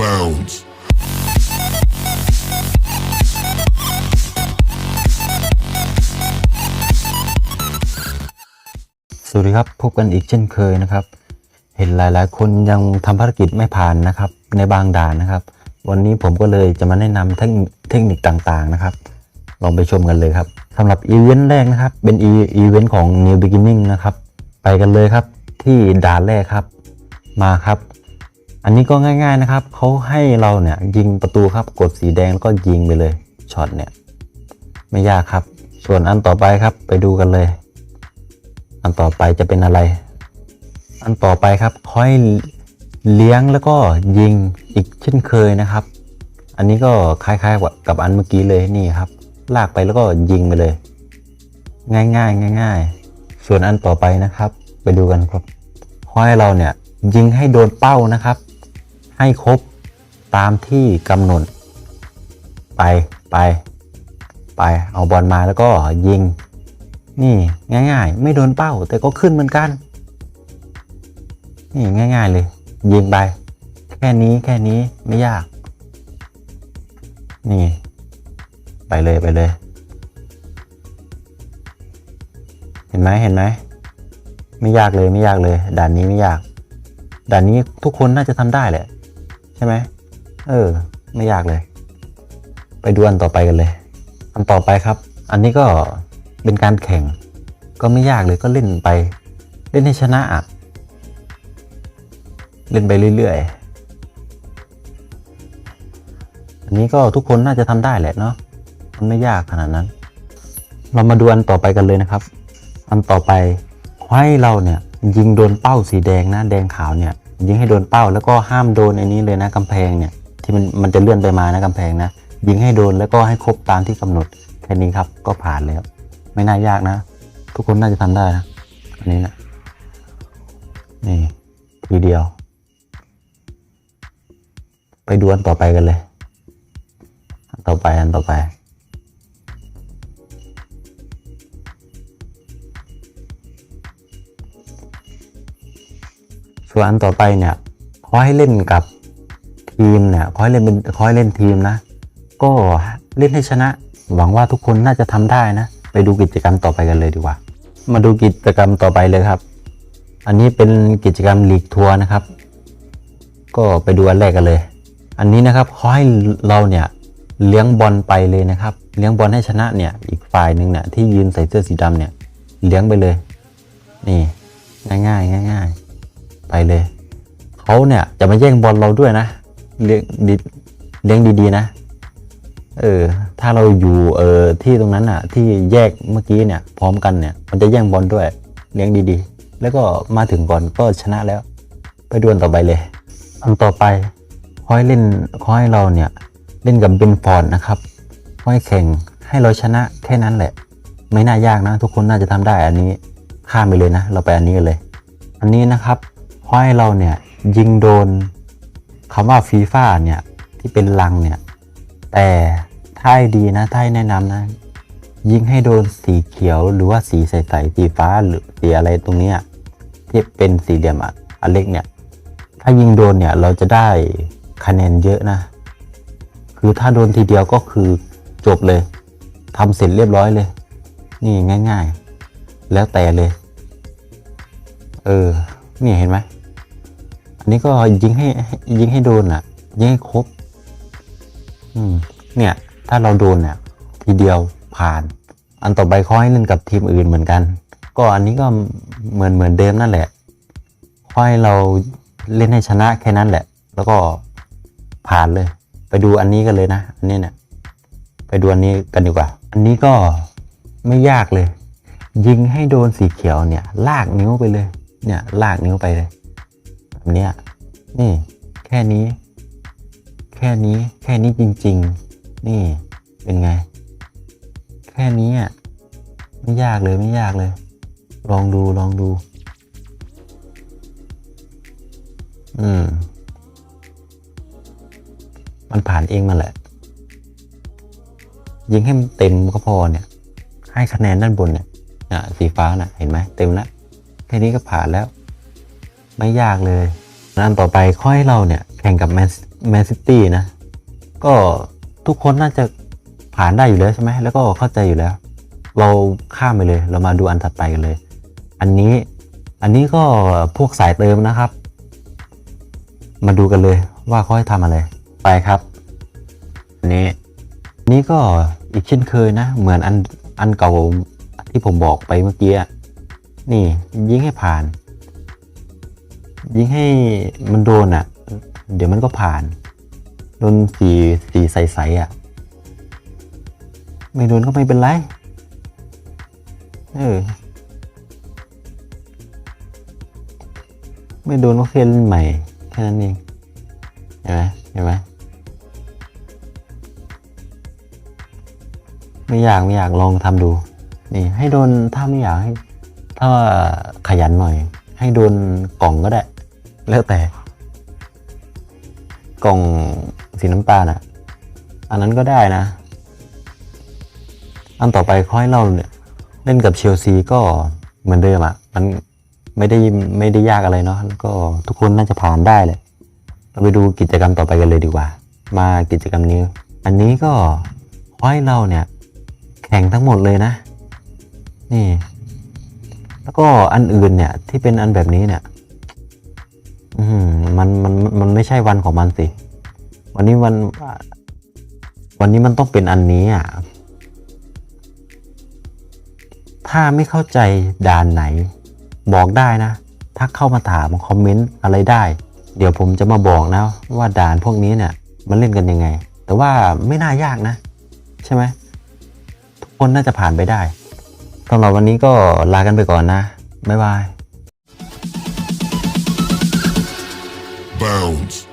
bounds. สวัสดีครับ พบกันอีกเช่นเคยนะครับ เห็นหลายๆ คนยังทำภารกิจไม่ผ่านนะครับ ในบางด่านนะครับ วันนี้ผมก็เลยจะมาแนะนำเทคนิคต่างๆนะครับ ลองไปชมกันเลยครับสำหรับอีเวนต์แรกนะครับ เป็นอีเวนต์ของ New Beginning นะครับ ไปกันเลยครับที่ด่านแรกครับ มาครับ อันนี้ก็ง่าย ๆนะครับเขาให้เราเนี่ยยิงประตูครับกดสีแดงแล้วก็ยิงไปเลยช็อตเนี่ยไม่ยากครับ ส่วนอันต่อไปครับไปดูกันเลย อันต่อไปจะเป็นอะไร อันต่อไปครับค่อยเลี้ยงแล้วก็ยิงอีกเช่นเคยนะครับ อันนี้ก็คล้ายๆกับอันเมื่อกี้เลยนี่ครับ ลากไปแล้วก็ยิงไปเลย ง่ายๆง่าย ๆ ส่วนอันต่อไปนะครับ ไปดูกันครับค่อยเราเนี่ยยิงให้โดนเป้านะครับ ให้ครบตามที่กำหนด ไปไปไปเอาบอลมาแล้วก็ยิง นี่ง่ายๆ ไม่โดนเป้าแต่ก็ขึ้นเหมือนกัน นี่ง่าย ๆเลย ยิงไป แค่นี้แค่นี้ไม่ยาก นี่ ไปเลยไปเลย เห็นไหมเห็นไหมไม่ยากเลยไม่ยากเลย ด่านนี้ไม่ยาก ด่านนี้ทุกคนน่าจะทำได้แหละ ใช่ไหมเออ ไม่ยากเลย ไปดูอันต่อไปกันเลย อันต่อไปครับ อันนี้ก็เป็นการแข่ง ก็ไม่ยากเลยก็เล่นไป เล่นให้ชนะอะเล่นไปเรื่อยๆ อันนี้ก็ทุกคนน่าจะทำได้แหละเนาะ มันไม่ยากขนาดนั้น เรามาดูอันต่อไปกันเลยนะครับ อันต่อไปให้เราเนี่ยยิงโดนเป้าสีแดงนะแดงขาวเนี่ย ยิงให้โดนเป้าแล้วก็ห้ามโดนไอ้นี้เลยนะกำแพงเนี่ยที่มันมันจะเลื่อนไปมานะกำแพงนะยิงให้โดนแล้วก็ให้ครบตามที่กำหนดแค่นี้ครับก็ผ่านแล้ว ไม่น่ายากนะ ทุกคนน่าจะทำได้นะอันนี้นะนี่ทีเดียว ไปดูอันต่อไปกันเลย อันต่อไปอันต่อไป ส่วนอันต่อไปเนี่ยขอให้เล่นกับทีมเนี่ยขอให้เล่นเป็นขอให้เล่นทีมนะ ก็เล่นให้ชนะ หวังว่าทุกคนน่าจะทำได้นะ ไปดูกิจกรรมต่อไปกันเลยดีกว่า มาดูกิจกรรมต่อไปเลยครับ อันนี้เป็นกิจกรรมลีกทัวร์นะครับ ก็ไปดูอันแรกกันเลย อันนี้นะครับขอให้เราเนี่ยเลี้ยงบอลไปเลยนะครับ เลี้ยงบอลให้ชนะเนี่ย อีกฝ่ายหนึ่งเนี่ยที่ยืนใส่เสื้อสีดำเนี่ย เลี้ยงไปเลย นี่ ง่ายๆง่ายๆ ไปเลยเขาเนี่ยจะมาแย่งบอลเราด้วยนะเลี้ยงดีเลี้ยงดีๆนะ เออ ถ้าเราอยู่เออที่ตรงนั้นอะ ที่แยกเมื่อกี้เนี่ย พร้อมกันเนี่ย มันจะแย่งบอลด้วย เลี้ยงดีๆ แล้วก็มาถึงก่อนก็ชนะแล้ว ไปดวลต่อไปเลยอันต่อไปขอให้เล่นขอให้เราเนี่ย เล่นกับเบนฟอร์ดนะครับขอให้แข่งให้เราชนะแค่นั้นแหละ ไม่น่ายากนะ ทุกคนน่าจะทำได้อันนี้ข้ามไปเลยนะ เราไปอันนี้กันเลย อันนี้นะครับ ขอให้เราเนี่ยยิงโดนคำว่าฟีฟ่าเนี่ยที่เป็นลังเนี่ยแต่ถ้าดีนะถ้าแนะนำนะ ยิงให้โดนสีเขียวหรือว่าสีใสๆสีฟ้าหรือสีอะไรตรงเนี้ยที่เป็นสี่เหลี่ยมอันเล็กเนี่ย ถ้ายิงโดนเนี่ยเราจะได้คะแนนเยอะนะ คือถ้าโดนทีเดียวก็คือจบเลยทำเสร็จเรียบร้อยเลย นี่ง่าย ๆ แล้วแต่เลย เออ นี่เห็นไหม นนี้ก็ยิงให้ยิงให้โดนอะ ยิงให้ครบ อืม เนี่ย ถ้าเราโดนเนี่ยทีเดียวผ่าน อันต่อไปเขาให้เล่นกับทีมอื่นเหมือนกัน ก็อันนี้ก็เหมือนเหมือนเดิมนั่นแหละขอให้เราเล่นให้ชนะแค่นั้นแหละ แล้วก็ผ่านเลย ไปดูอันนี้กันเลยนะ อันนี้เนี่ย ไปดูอันนี้กันดีกว่า อันนี้ก็ไม่ยากเลย ยิงให้โดนสีเขียวเนี่ย ลากนิ้วไปเลย เนี่ย ลากนิ้วไปเลย เนี้ยนี่แค่นี้ แค่นี้แค่นี้จริง ๆ นี่เป็นไง แค่นี้อะไม่ยากเลยไม่ยากเลย ลองดูลองดู อืม มันผ่านเองมันแหละ ยิงให้มันเต็มก็พอเนี่ย ให้คะแนนด้านบนเนี่ยอะสีฟ้าน่ะ เห็นไหมเต็มแล้วแค่นี้ก็ผ่านแล้ว ไม่ยากเลยอันต่อไปข้อให้เราเนี่ยแข่งกับแมนซิตี้นะ ก็ทุกคนน่าจะผ่านได้อยู่แล้วใช่ไหมแล้วก็เข้าใจอยู่แล้ว เราข้ามไปเลย เรามาดูอันถัดไปกันเลย อันนี้อันนี้ก็พวกสายเติมนะครับ มาดูกันเลยว่าเขาให้ทำอะไร ไปครับอันนี้นี่ก็อีกเช่นเคยนะ เหมือนอันอันเก่าที่ผมบอกไปเมื่อกี้นี่ยิงให้ผ่าน ยิงให้มันโดนอะ่ะ เดี๋ยวมันก็ผ่าน โดนสีสีใสๆอะ่ะ ไม่โดนก็ไม่เป็นไร เออ ไม่โดนก็แค่เล่นใหม่ แค่นั้นเอง เห็นไหมเห็นไหมไม่อยากไม่อยากลองทำดู นี่ ให้โดนถ้าไม่อยากให้ ถ้าขยันหน่อย ให้โดนกล่องก็ได้ แล้วแต่ กล่องสีน้ำตาลอะ อันนั้นก็ได้นะ อันต่อไปขอให้เราเนี่ยเล่นกับเชลซีก็เหมือนเดิมอะ มันไม่ได้ไม่ได้ยากอะไรเนาะแล้วก็ทุกคนน่าจะผ่านได้เลยเราไปดูกิจกรรมต่อไปกันเลยดีกว่า มากิจกรรมนี้ อันนี้ก็ขอให้เราเนี่ย แข่งทั้งหมดเลยนะ นี่ แล้วก็อันอื่นเนี่ยที่เป็นอันแบบนี้เนี่ย มันมันมันไม่ใช่วันของมันสิ วันนี้วัน วันนี้มันต้องเป็นอันนี้อะ ถ้าไม่เข้าใจด่านไหน บอกได้นะ ทักเข้ามาถามคอมเมนต์อะไรได้ เดี๋ยวผมจะมาบอกนะ ว่าด่านพวกนี้เนี่ย มันเล่นกันยังไง แต่ว่าไม่น่ายากนะ ใช่ไหมทุกคนน่าจะผ่านไปได้สำหรับวันนี้ก็ลากันไปก่อนนะ บ๊ายบาย bounds.